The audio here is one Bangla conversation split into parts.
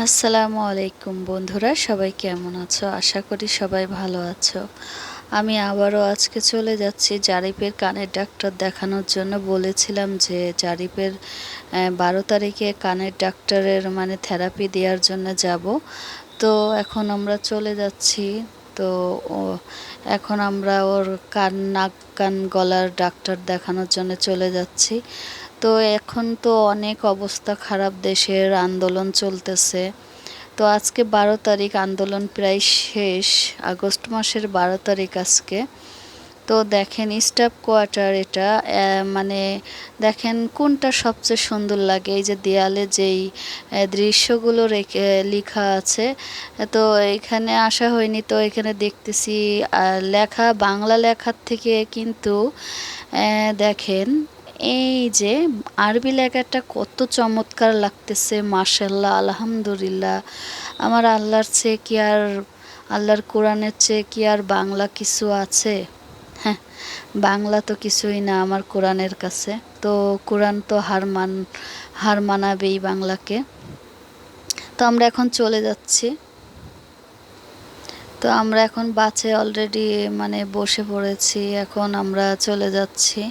আসসালামু আলাইকুম বন্ধুরা, সবাই কেমন আছো? আশা করি সবাই ভালো আছো। আমি আবারও আজকে চলে যাচ্ছি জারিপের কানের ডাক্তার দেখানোর জন্য। বলেছিলাম যে জারিপের বারো তারিখে কানের ডাক্তারের মানে থেরাপি দেওয়ার জন্য যাব। তো এখন আমরা চলে যাচ্ছি। তো এখন আমরা ওর কান, নাক, কান গলার ডাক্তার দেখানোর জন্য চলে যাচ্ছি। তো এখন তো অনেক অবস্থা খারাপ, দেশের আন্দোলন চলতেছে। তো আজকে বারো তারিখ, আন্দোলন প্রায় শেষ, আগস্ট মাসের বারো তারিখ আজকে। তো দেখেন, স্টাফ কোয়ার্টার এটা মানে দেখেন কোনটা সবচেয়ে সুন্দর লাগে, এই যে দেয়ালে যেই দৃশ্যগুলো রেখে লেখা আছে। তো এখানে আসা হয়নি, তো এখানে দেখতেছি লেখা, বাংলা লেখার থেকে কিন্তু দেখেন এই যে আরবি লেখাটা কত চমৎকার লাগতেছে মার্শাল্লাহ আলহামদুলিল্লাহ। আমার আল্লাহর চেয়ে কি আর, আল্লাহর কোরআনের চেয়ে কি আর বাংলা কিছু আছে? হ্যাঁ বাংলা তো কিছুই না আমার কোরআনের কাছে। তো কোরআন তো হার মান, হার মানাবেই বাংলাকে। তো আমরা এখন চলে যাচ্ছি। তো আমরা এখন বাসে অলরেডি মানে বসে পড়েছি, এখন আমরা চলে যাচ্ছি।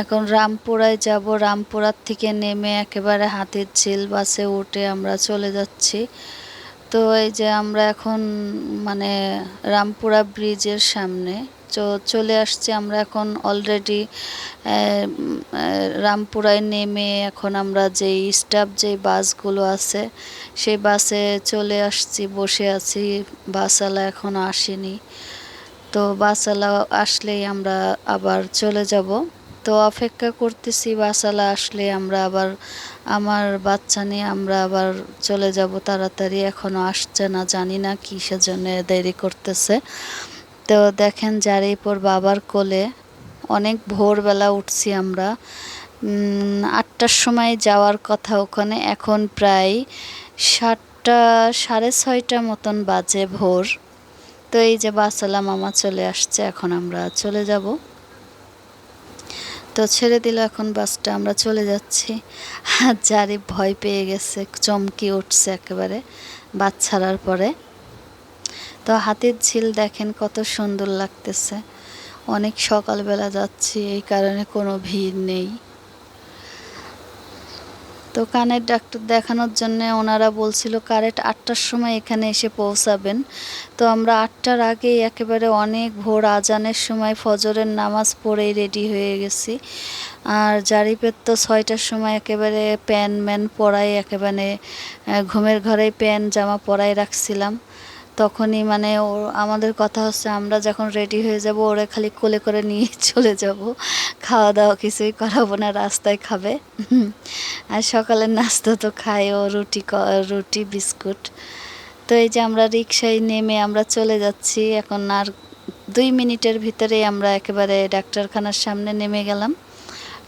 এখন রামপুরায় যাব। রামপুরার থেকে নেমে একেবারে হাতির ঝিল বাসে উঠে আমরা চলে যাচ্ছি। তো এই যে আমরা এখন মানে রামপুরা ব্রিজের সামনে চলে আসছি আমরা এখন অলরেডি রামপুরায় নেমে এখন আমরা যেই স্টাফ যেই বাসগুলো আছে, সেই বাসে চলে আসছি, বসে আছি। বাসওয়ালা এখন আসেনি। তো বাসওয়ালা আসলেই আমরা আবার চলে যাব। তো অপেক্ষা করতেছি, বাসালা আসলে আমরা আবার, আমার বাচ্চা নিয়ে আমরা আবার চলে যাব তাড়াতাড়ি এখনও আসছে না, জানি না কিসের জন্য দেরি করতেছে। তো দেখেন পর বাবার কোলে অনেক ভোরবেলা উঠছি আমরা। আটটার সময় যাওয়ার কথা ওখানে, এখন প্রায় সাতটা, সাড়ে ছয়টা মতন বাজে ভোর। তো এই যে বাসালা মামা চলে আসছে, এখন আমরা চলে যাব। তো ছেড়ে দিল এখন বাসটা, আমরা চলে যাচ্ছি। আর যারে ভয় পেয়ে গেছে, চমকি উঠছে একেবারে বাস ছাড়ার পরে। তো হাতির ঝিল দেখেন কত সুন্দর লাগতেছে। অনেক সকালবেলা যাচ্ছি, এই কারণে কোনো ভিড় নেই। তো কানের ডাক্তার দেখানোর জন্যে ওনারা বলছিল কারেট আটটার সময় এখানে এসে পৌঁছাবেন। তো আমরা আটটার আগেই একেবারে অনেক ভোর আজানের সময় ফজরের নামাজ পড়েই রেডি হয়ে গেছি। আর জারিপের তো ছয়টার সময় একেবারে প্যান ম্যান পরাই একেবারে ঘুমের ঘরে প্যান জামা পরাই রাখছিলাম। তখনই মানে ও আমাদের কথা হচ্ছে, আমরা যখন রেডি হয়ে যাব, ওরা খালি কোলে করে নিয়ে চলে যাব। খাওয়া দাওয়া কিছুই করাবো না, রাস্তায় খাবে। আর সকালের নাস্তা তো খাই ও রুটি রুটি, বিস্কুট। তো এই যে আমরা রিক্সায় নেমে আমরা চলে যাচ্ছি, এখন আর দুই মিনিটের ভিতরেই আমরা একেবারে ডাক্তারখানার সামনে নেমে গেলাম।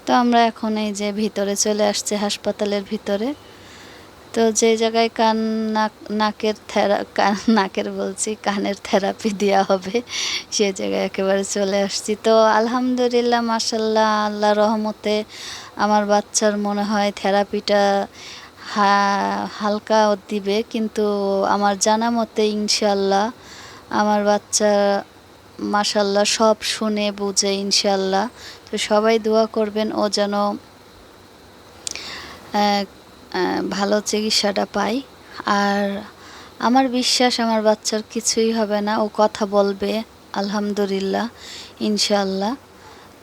তো আমরা এখন এই যে ভিতরে চলে আসছি, হাসপাতালের ভিতরে। তো যে জায়গায় কান, নাক, নাকের থেরা, কান, নাকের বলছি, কানের থেরাপি দেওয়া হবে, সে জায়গায় একেবারে চলে আসছি। তো আলহামদুলিল্লাহ মাসাল্লাহ আল্লাহ রহমতে আমার বাচ্চার মনে হয় থেরাপিটা হালকা দিবে, কিন্তু আমার জানা মতে ইনশাল্লাহ আমার বাচ্চা মাসাল্লাহ সব শুনে, বুঝে ইনশাল্লাহ তো সবাই দোয়া করবেন, ও যেন ভালো চিকিৎসাটা পাই। আর আমার বিশ্বাস আমার বাচ্চার কিছুই হবে না। ও কথা বলবে, আলহামদুলিল্লাহ ইনশাল্লাহ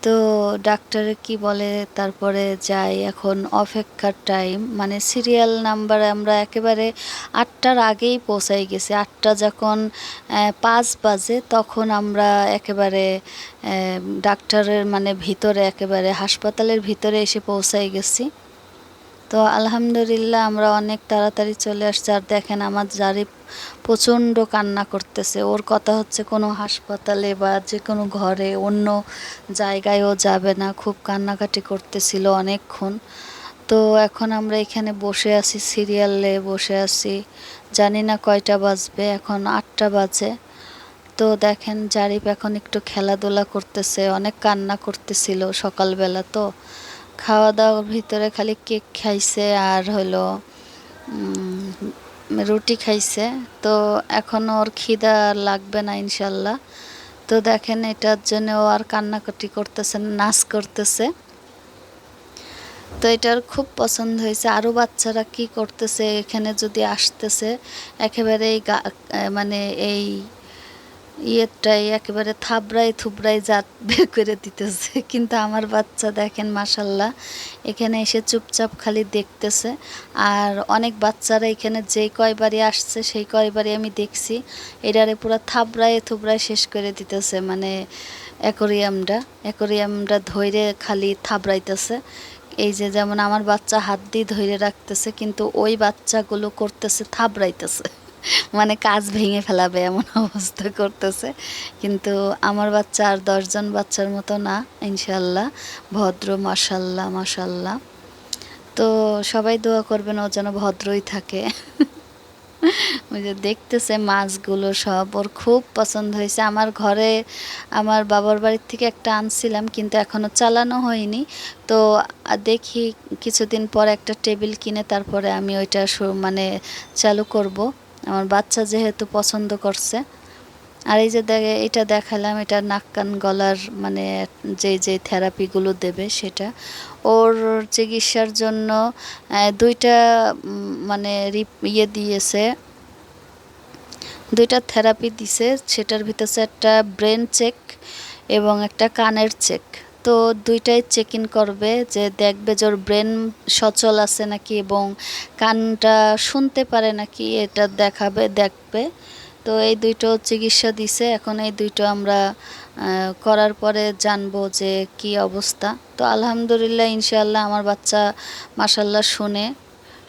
তো ডাক্তারে কি বলে, তারপরে যাই। এখন অপেক্ষার টাইম মানে সিরিয়াল নাম্বার আমরা একেবারে আটটার আগেই পৌঁছাই গেছি। আটটা যখন পাঁচ বাজে, তখন আমরা একেবারে ডাক্তারের মানে ভিতরে, একেবারে হাসপাতালের ভিতরে এসে পৌঁছাই গেছি। তো আলহামদুলিল্লাহ আমরা অনেক তাড়াতাড়ি চলে আসছি। আর দেখেন আমার জারি প্রচণ্ড কান্না করতেছে। ওর কথা হচ্ছে কোনো হাসপাতালে বা যে কোনো ঘরে, অন্য জায়গায়ও যাবে না। খুব কান্নাকাটি করতেছিল অনেকক্ষণ। তো এখন আমরা এখানে বসে আছি, সিরিয়ালে বসে আছি। জানি না কয়টা বাজবে, এখন আটটা বাজে। তো দেখেন জারিপ এখন একটু খেলাধুলা করতেছে, অনেক কান্না করতেছিল সকালবেলা তো। খাওয়া দাওয়ার ভিতরে খালি কেক খাইছে আর হলো রুটি খাইছে। তো এখন ওর খিদা আর লাগবে না ইনশাল্লাহ। তো দেখেন এটার জন্য ও আর কান্নাকাটি করতেছে নাচ করতেছে। তো এটার খুব পছন্দ হয়েছে। আরও বাচ্চারা কি করতেছে, এখানে যদি আসতেছে একেবারে এই মানে এই ইয়েটাই একেবারে থাবড়াই থুবড়াই জাত বের করে দিতেছে। কিন্তু আমার বাচ্চা দেখেন মাসাল্লাহ এখানে এসে চুপচাপ খালি দেখতেছে। আর অনেক বাচ্চারা এখানে যেই কয়বারই আসছে, সেই কয়বারই আমি দেখছি এটারে পুরো থাবড়ায় থুবড়ায় শেষ করে দিতেছে মানে অ্যাকোরিয়ামটা। অ্যাকোরিয়ামটা ধৈরে খালি থাবড়াইতেছে। এই যে যেমন আমার বাচ্চা হাত দিয়ে ধরে রাখতেছে, কিন্তু ওই বাচ্চাগুলো করতেছে, থাবড়াইতেছে। মানে কাজ ভেঙে ফেলাবে এমন অবস্থা করতেছে। কিন্তু আমার বাচ্চা আর দশজন বাচ্চার মতো না ইনশাল্লাহ ভদ্র মাসাল্লাহ মাসাল্লাহ তো সবাই দোয়া করবেন ও যেন ভদ্রই থাকে। ওই যে দেখতেছে মাছগুলো সব, ওর খুব পছন্দ হয়েছে। আমার ঘরে আমার বাবার বাড়ির থেকে একটা আনছিলাম, কিন্তু এখনও চালানো হয়নি। তো দেখি কিছুদিন পর একটা টেবিল কিনে তারপরে আমি ওইটা মানে চালু করব। আমার বাচ্চা যেহেতু পছন্দ করছে। আর এই যে দেখে, এটা দেখালাম, এটা নাক কান গলার মানে যে যে থেরাপিগুলো দেবে সেটা। ওর চিকিৎসার জন্য দুইটা মানে ইয়ে দিয়েছে। দুইটা থেরাপি দিছে, সেটার ভিতরে একটা ব্রেন চেক এবং একটা কানের চেক তো দুইটাই চেক ইন করবে যে দেখবে যে ওর ব্রেন সচল আছে নাকি এবং কানটা শুনতে পারে নাকি এটা দেখাবে, দেখবে। তো এই দুইটো চিকিৎসা দিছে। এখন এই দুইটো আমরা করার পরে জানব যে কি অবস্থা। তো আলহামদুলিল্লাহ, ইনশাআল্লাহ আমার বাচ্চা মাসাল্লাহ শুনে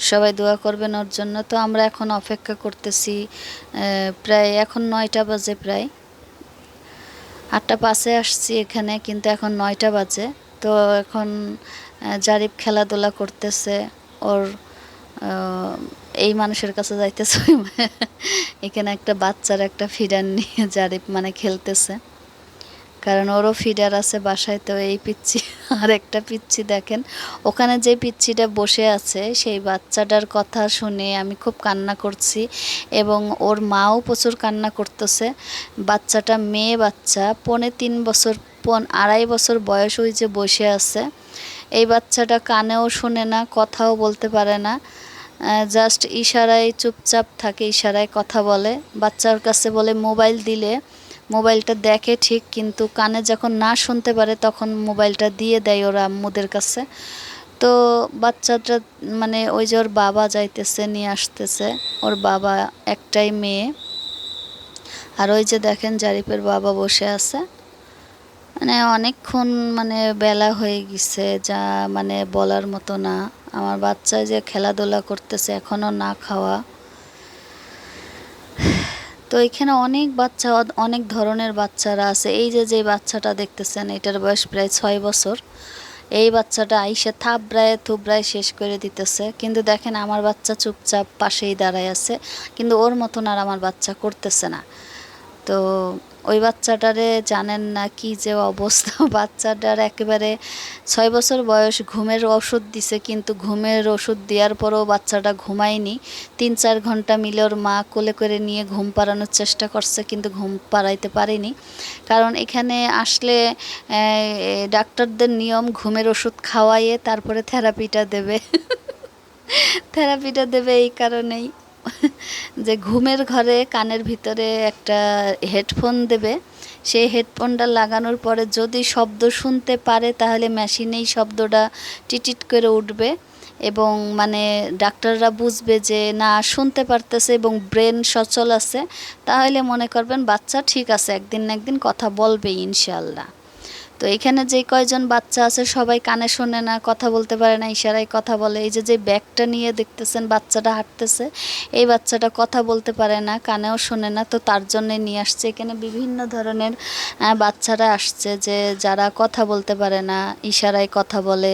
সবাই দোয়া করবেন ওর জন্য। তো আমরা এখন অপেক্ষা করতেছি প্রায় এখন নয়টা বাজে প্রায়। আটটা পাশে আসছি এখানে, কিন্তু এখন নয়টা বাজে। তো এখন জারিফ খেলাধুলা করতেছে, ওর এই মানুষের কাছে যাইতেছে। এখানে একটা বাচ্চার একটা ফিডার নিয়ে জারিফ মানে খেলতেছে। কারণ ওরও ফিডার আছে বাসায়, তো এই পিচ্ছি, আর একটা পিচ্ছি দেখেন। ওখানে যে পিচ্ছিটা বসে আছে, সেই বাচ্চাটার কথা শুনে আমি খুব কান্না করছি এবং ওর মাও প্রচুর কান্না করতেছে। বাচ্চাটা মেয়ে বাচ্চা, পনে তিন বছর, পন আড়াই বছর বয়স ওই যে বসে আছে। এই বাচ্চাটা কানেও শুনে না, কথাও বলতে পারে না। জাস্ট ইশারায় চুপচাপ থাকে, ইশারায় কথা বলে। বাচ্চার কাছে বলে, মোবাইল দিলে। মোবাইলটা দেখে ঠিক, কিন্তু কানে যখন না শুনতে পারে তখন মোবাইলটা দিয়ে দেয় ওরা আম্মুদের কাছে। তো বাচ্চাটা মানে ওই যে ওর বাবা যাইতেছে, নিয়ে আসতেছে। ওর বাবা একটাই মেয়ে। আর ওই যে দেখেন জারিফের বাবা বসে আছে। মানে অনেকক্ষণ মানে বেলা হয়ে গেছে, যা মানে বলার মতো না। আমার বাচ্চা যে খেলাধুলা করতেছে এখনও না খাওয়া। তো এখানে অনেক বাচ্চা, অনেক ধরনের বাচ্চারা আছে। এই যে যে বাচ্চাটা দেখতেছেন, এটার বয়স প্রায় ছয় বছর। এই বাচ্চাটা আইসে থাবড়ায় থুবড়ায় শেষ করে দিতেছে। কিন্তু দেখেন, আমার বাচ্চা চুপচাপ পাশেই দাঁড়ায় আছে। কিন্তু ওর মতন আর আমার বাচ্চা করতেছে না। তো ওই বাচ্চাটারে জানেন না কি যে অবস্থা? বাচ্চাটার একেবারে ছয় বছর বয়স, ঘুমের ওষুধ দিছে কিন্তু ঘুমের ওষুধ দেওয়ার পরও বাচ্চাটা ঘুমায়নি। তিন চার ঘণ্টা মিলে ওর মা কোলে করে নিয়ে ঘুম পাড়ানোর চেষ্টা করছে কিন্তু ঘুম পাড়াইতে পারেনি। কারণ এখানে আসলে ডাক্তারদের নিয়ম ঘুমের ওষুধ খাওয়াইয়ে তারপরে থেরাপিটা দেবে। থেরাপিটা দেবে এই কারণেই। যে ঘুমের ঘরে কানের ভিতরে একটা হেডফোন দেবে, সেই হেডফোনটা লাগানোর পরে যদি শব্দ শুনতে পারে, তাহলে মেশিনেই শব্দটা টিটিট করে উঠবে এবং মানে ডাক্তাররা বুঝবে যে না, শুনতে পারতেছে এবং ব্রেন সচল আছে, তাহলে মনে করবেন বাচ্চা ঠিক আছে, একদিন না একদিন কথা বলবে ইনশাল্লাহ তো এখানে যে কয়জন বাচ্চা আছে সবাই কানে শোনে না, কথা বলতে পারে না, ইশারায় কথা বলে। এই যে যে ব্যাগটা নিয়ে দেখতেছেন, বাচ্চাটা হাঁটতেছে, এই বাচ্চাটা কথা বলতে পারে না, কানেও শোনে না, তো তার জন্যে নিয়ে আসছে। এখানে বিভিন্ন ধরনের বাচ্চারা আসছে যে, যারা কথা বলতে পারে না, ইশারায় কথা বলে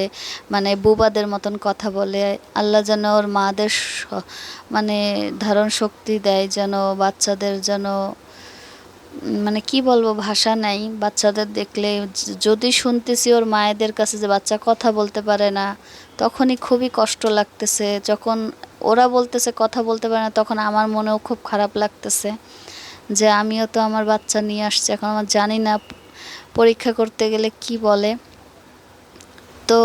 মানে বুবাদের মতন কথা বলে। আল্লাহ যেন ওর মাদের মানে ধারণ শক্তি দেয়, যেন বাচ্চাদের যেন মানে কি বলব, ভাষা নাই। বাচ্চাদের দেখলে যদি শুনতেছি ওর মায়েদের কাছে যে বাচ্চা কথা বলতে পারে না, তখনই খুবই কষ্ট লাগতেছে। যখন ওরা বলতেছে, কথা বলতে পারে না, তখন আমার মনেও খুব খারাপ লাগতেছে যে আমিও তো আমার বাচ্চা নিয়ে আসছি। এখন আমার জানি না পরীক্ষা করতে গেলে কি বলে। তো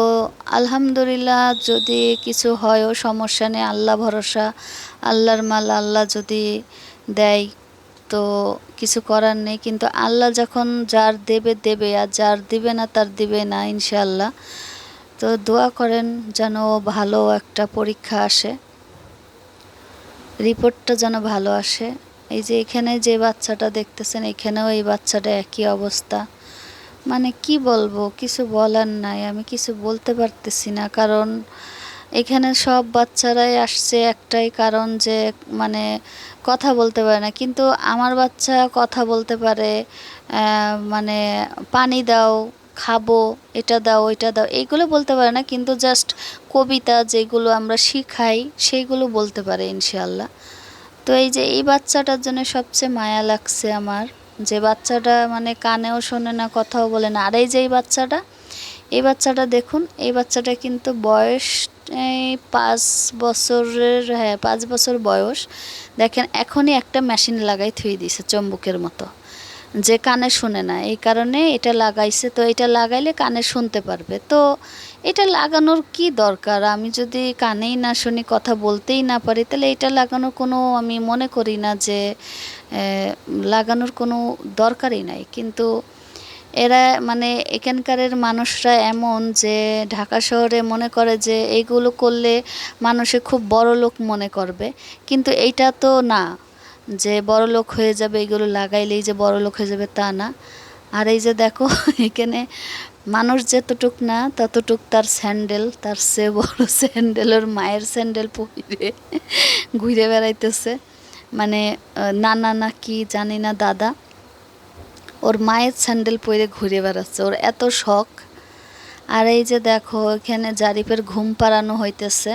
আলহামদুলিল্লাহ যদি কিছু হয়ও সমস্যা নেই, আল্লাহ ভরসা। আল্লাহর মাল আল্লাহ যদি দেয় তো কিছু করার নেই। কিন্তু আল্লাহ যখন যার দেবে দেবে, আর যার দিবে না, তার দিবে না ইনশাল্লাহ তো দোয়া করেন যেন ভালো একটা পরীক্ষা আসে। রিপোর্টটা যেন ভালো আসে। এই যে এখানে যে বাচ্চাটা দেখতেছেন, এখানেও এই বাচ্চাটা একই অবস্থা। মানে কি বলব, কিছু বলার নাই। আমি কিছু বলতে পারতেছি না, কারণ এখানে সব বাচ্চারাই আসছে একটাই কারণ যে মানে কথা বলতে পারে না। কিন্তু আমার বাচ্চা কথা বলতে পারে মানে পানি দাও, খাব, এটা দাও এটা দাও, এইগুলো বলতে পারে না। কিন্তু জাস্ট কবিতা যেগুলো আমরা শিখাই, সেইগুলো বলতে পারে ইনশাল্লাহ তো এই যে, এই বাচ্চাটার জন্য সবচেয়ে মায়া লাগছে আমার, যে বাচ্চাটা মানে কানেও শোনে না, কথাও বলে না। আর এই যে, এই বাচ্চাটা এই বাচ্চাটা দেখুন, এই বাচ্চাটা কিন্তু বয়স এই পাঁচ বছরের হ্যাঁ পাঁচ বছর বয়স। দেখেন, এখনই একটা মেশিন লাগাই থুই দিছে চম্বুকের মতো। যে কানে শুনে না, এই কারণে এটা লাগাইছে। তো এটা লাগাইলে কানে শুনতে পারবে। তো এটা লাগানোর কি দরকার? আমি যদি কানেই না শুনি, কথা বলতেই না পারি, তাহলে এটা লাগানোর কোনো, আমি মনে করি না যে লাগানোর কোনো দরকারই নাই। কিন্তু এরা মানে এখানকারের মানুষরা এমন যে ঢাকা শহরে মনে করে যে এইগুলো করলে মানুষে খুব বড় লোক মনে করবে। কিন্তু এইটা তো না, যে বড় লোক হয়ে যাবে এগুলো লাগাইলেই যে বড় লোক হয়ে যাবে তা না। আর এই যে দেখো, এখানে মানুষ যতটুক না, ততটুক তার স্যান্ডেল, তার সে বড় স্যান্ডেল, ওর মায়ের স্যান্ডেল পরে ঘুরে বেড়াইতেছে। মানে নানা না, কি জানি না, দাদা। ওর মায়ের স্যান্ডেল পরে ঘুরে বেড়াচ্ছে। ওর এত শখ। আর এই যে দেখো, এখানে জারিফের ঘুম পাড়ানো হইতেছে।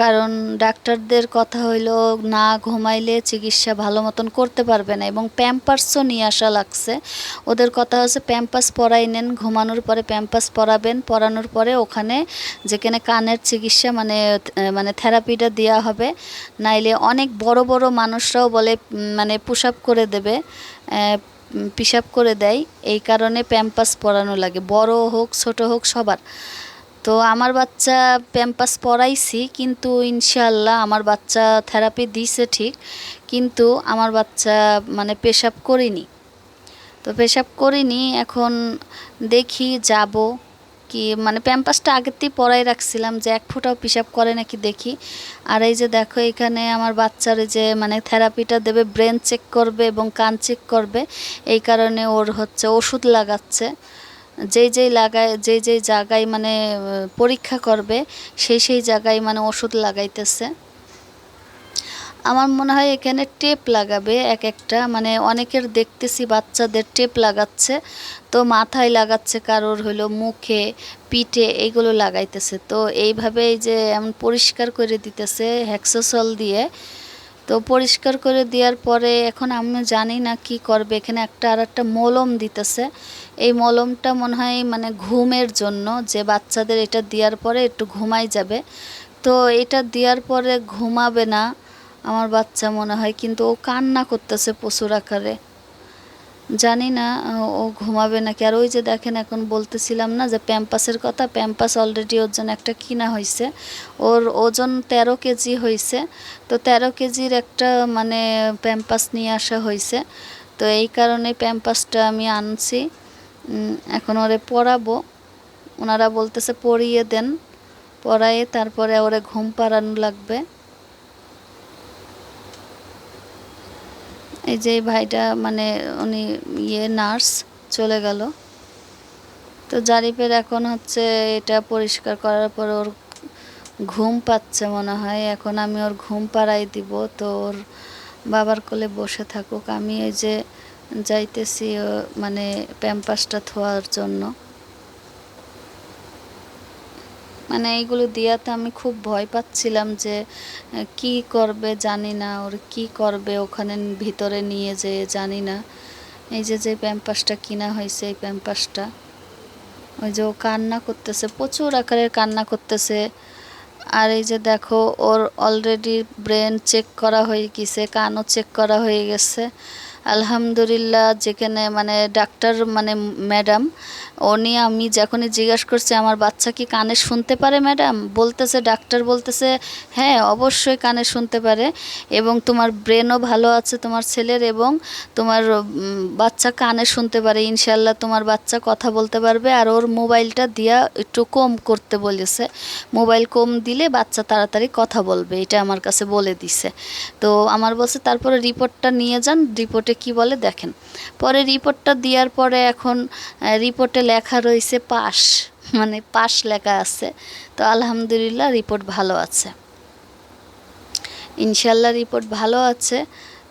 কারণ ডাক্তারদের কথা হইল, না ঘুমাইলে চিকিৎসা ভালো মতন করতে পারবে না এবং প্যাম্পার্সও নিয়ে আসা লাগছে। ওদের কথা হচ্ছে, প্যাম্পাস পরাই নেন। ঘুমানোর পরে প্যাম্পাস পরাবেন। পরানোর পরে ওখানে যেখানে কানের চিকিৎসা মানে মানে থেরাপিটা দেওয়া হবে, নাইলে অনেক বড় বড় মানুষরাও বলে মানে পুশ আপ করে দেবে। পিসাব করে দেয়। এই কারণে প্যাম্পাস পরানো লাগে। বড় হোক, ছোট হোক, সবার। তো আমার বাচ্চা প্যাম্পাস পরাইছি কিন্তু ইনশাল্লাহ আমার বাচ্চা থেরাপি দিছে ঠিক, কিন্তু আমার বাচ্চা মানে পেশাব করিনি। তো পেশাব করিনি, এখন দেখি যাব। কি মানে প্যাম্পাসটা আগেতেই পরাই রাখছিলাম যে এক ফোঁটাও পিসাব করে নাকি দেখি। আর এই যে দেখো এখানে আমার বাচ্চার যে মানে থেরাপিটা দেবে, ব্রেন চেক করবে এবং কান চেক করবে। এই কারণে ওর হচ্ছে ওষুধ লাগাচ্ছে। যেই যেই লাগায়, যেই যেই জায়গায় মানে পরীক্ষা করবে, সেই সেই জায়গায় মানে ওষুধ লাগাইতেছে। আমার মনে হয় এখানে টেপ লাগাবে এক একটা। মানে অনেকের দেখতেছি বাচ্চাদের টেপ লাগাচ্ছে, তো মাথায় লাগাচ্ছে কারোর হলো মুখে, পিঠে এইগুলো লাগাইতেছে। তো এইভাবে এই যে এমন পরিষ্কার করে দিতেছে হ্যাক্সোসল দিয়ে, তো পরিষ্কার করে দেওয়ার পরে এখন আমি জানি না কি করবে। এখানে একটা আর একটা মলম দিতেছে। এই মলমটা মনে হয় মানে ঘুমের জন্য, যে বাচ্চাদের এটা দেওয়ার পরে একটু ঘুমাই যাবে। তো এটা দেওয়ার পরে ঘুমাবে না আমার বাচ্চা মনে হয়, কিন্তু ও কান্না করতেছে প্রচুর আকারে। জানি না, ও ঘুমাবে নাকি। আর ওই যে দেখেন, এখন বলতেছিলাম না যে প্যাম্পাসের কথা, প্যাম্পাস অলরেডি ওর জন্য একটা কিনা হয়েছে ওর ওজন তেরো কেজি হয়েছে তো তেরো কেজির একটা মানে প্যাম্পাস নিয়ে আসা হয়েছে তো এই কারণে প্যাম্পাসটা আমি আনছি। এখন ওরে পড়াবো। ওনারা বলতেছে পড়িয়ে দেন। পড়াইয়ে তারপরে ওরে ঘুম পাড়ানো লাগবে। এই যে ভাইটা মানে উনি ইয়ে নার্স চলে গেল। তো জারিফের এখন হচ্ছে এটা পরিষ্কার করার পর ওর ঘুম পাচ্ছে মনে হয়। এখন আমি ওর ঘুম পাড়াই দিব, তো ওর বাবার কোলে বসে থাকুক। আমি এই যে যাইতেছি মানে প্যাম্পাসটা থোয়ার জন্য। মানে এইগুলো দিয়াতে আমি খুব ভয় পাচ্ছিলাম যে কি করবে জানি না, ওর কি করবে ওখানে ভিতরে নিয়ে যে জানি না। এই যে যে প্যাম্পাসটা কিনা হয়েছে, এই প্যাম্পাসটা। ওই যে ও কান্না করতেছে, প্রচুর আকারের কান্না করতেছে। আর এই যে দেখো, ওর অলরেডি ব্রেন চেক করা হয়ে গেছে, কানও চেক করা হয়ে গেছে। আলহামদুলিল্লাহ, যেখানে মানে ডাক্তার মানে ম্যাডাম, উনি আমি যখনই জিজ্ঞাসা করছি, আমার বাচ্চা কি কানে শুনতে পারে ম্যাডাম? বলতেছে, ডাক্তার বলতেছে হ্যাঁ অবশ্যই কানে শুনতে পারে এবং তোমার ব্রেনও ভালো আছে, তোমার ছেলের এবং তোমার বাচ্চা কানে শুনতে পারে। ইনশাল্লাহ তোমার বাচ্চা কথা বলতে পারবে আর ওর মোবাইলটা দিয়া একটু কম করতে বলেছে। মোবাইল কম দিলে বাচ্চা তাড়াতাড়ি কথা বলবে। এটা আমার কাছে বলে দিছে। তো আমার বলছে, তারপরে রিপোর্টটা নিয়ে যান, রিপোর্টে কি বলে? দেখেন। পরে রিপোর্টটা দেওয়ার পরে এখন রিপোর্টে লেখা রয়েছে পাস মানে পাস লেখা আছে। তো আলহামদুলিল্লাহ রিপোর্ট ভালো আছে। ইনশাল্লাহ রিপোর্ট ভালো আছে।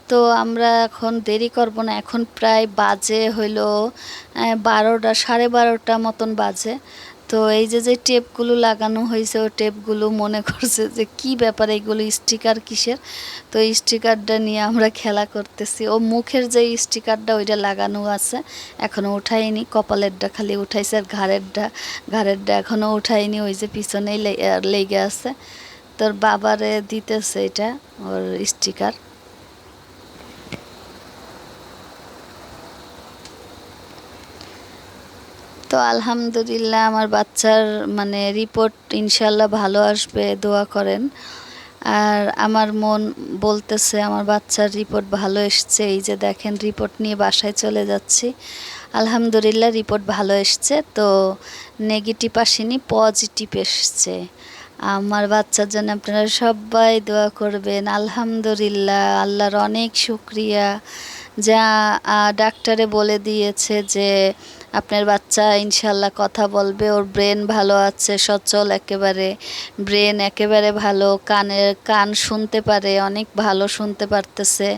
তো আমরা এখন দেরি করব না। এখন প্রায় বাজে হইল বারোটা, সাড়ে বারোটা মতন বাজে। তো এই যে যে টেপগুলো লাগানো হয়েছে ওই টেপগুলো মনে করছে যে, কি ব্যাপার এইগুলো স্টিকার কিসের? তো এই স্টিকারটা নিয়ে আমরা খেলা করতেছি। ও মুখের যে স্টিকারটা, ওইটা লাগানো আছে। এখনও উঠাইনি কপালেরটা খালি উঠাইছে আর ঘাড়েরটা ঘাড়েরটা এখনও উঠাইনি ওই যে পিছনেই লেগে আছে। তোর বাবারে দিতেছে এটা, ওর স্টিকার। তো আলহামদুলিল্লাহ আমার বাচ্চার মানে রিপোর্ট ইনশাল্লাহ ভালো আসবে, দোয়া করেন। আর আমার মন বলতেছে আমার বাচ্চার রিপোর্ট ভালো এসছে, এই যে দেখেন রিপোর্ট নিয়ে বাসায় চলে যাচ্ছি। আলহামদুলিল্লাহ রিপোর্ট ভালো এসছে, তো নেগেটিভ আসেনি পজিটিভ এসছে। আমার বাচ্চার জন্য আপনারা সবাই দোয়া করবেন, আলহামদুলিল্লাহ, আল্লাহর অনেক শুক্রিয়া। যা ডাক্তারে বলে দিয়েছে যে আপনার বাচ্চা ইনশাল্লাহ কথা বলবে, ওর ব্রেন ভালো আছে, সচল একেবারে। ব্রেন একেবারে ভালো, কানের কান শুনতে পারে, অনেক ভালো শুনতে পারতেছে।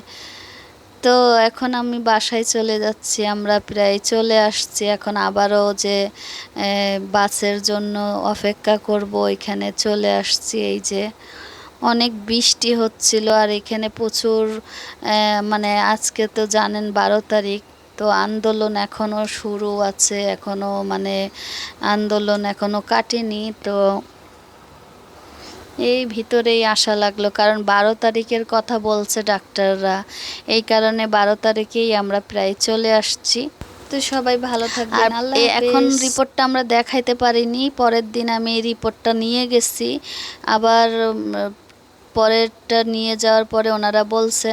তো এখন আমি বাসায় চলে যাচ্ছি, আমরা প্রায় চলে আসছি, এখন আবারও যে বাসের জন্য অপেক্ষা করব এখানে চলে আসছি, এই যে। অনেক বৃষ্টি হচ্ছিল, আর এখানে প্রচুর মানে আজকে তো জানেন বারো তারিখ তো আন্দোলন এখনও শুরু আছে এখনও মানে আন্দোলন এখনও কাটেনি। তো এই ভিতরেই আশা লাগল কারণ বারো তারিখের কথা বলছে ডাক্তাররা। এই কারণে বারো তারিখেই আমরা প্রায় চলে আসছি। তো সবাই ভালো থাকবেন আল্লাহ এখন রিপোর্টটা আমরা দেখাইতে পারিনি পরের দিন আমি এই রিপোর্টটা নিয়ে গেছি। আবার পরেরটা নিয়ে যাওয়ার পরে ওনারা বলছে